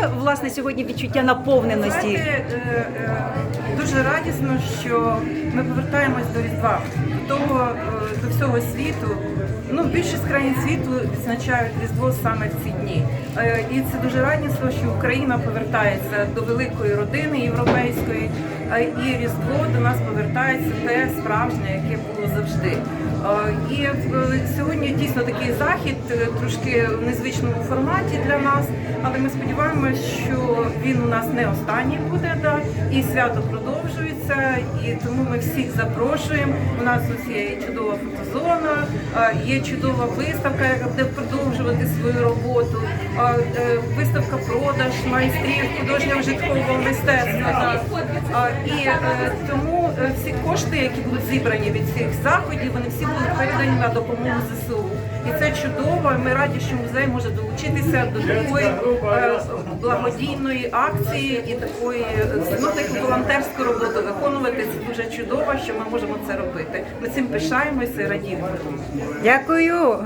Яке власне сьогодні відчуття наповненості? Знаєте, е, е, дуже радісно, що ми повертаємось до Різдва, до того, е, до всього світу. Ну, більшість країн світу відзначають Різдво саме в ці дні. І це дуже радісно, що Україна повертається до великої родини європейської, і Різдво до нас повертається те справжнє, яке було завжди. І е, сьогодні дійсно такий захід, е, трошки в незвичному форматі для нас, але ми сподіваємось, що він у нас не останній буде, да, і свято продовжується. І тому ми всіх запрошуємо. У нас ось є чудова фотозона, є чудова виставка, яка буде продовжувати свою роботу. е, Виставка продаж майстрів художнього житкового мистецтва. І е, тому е, всі кошти, які будуть зібрані від цих заходів, вони всі будуть передані на допомогу ЗСУ. І це чудово. Ми раді, що музей може долучитися до такої благодійної акції і такої ну, таку волонтерську роботу виконувати. Це дуже чудово, що ми можемо це робити. Ми цим пишаємося і радіємо. Тому. Дякую.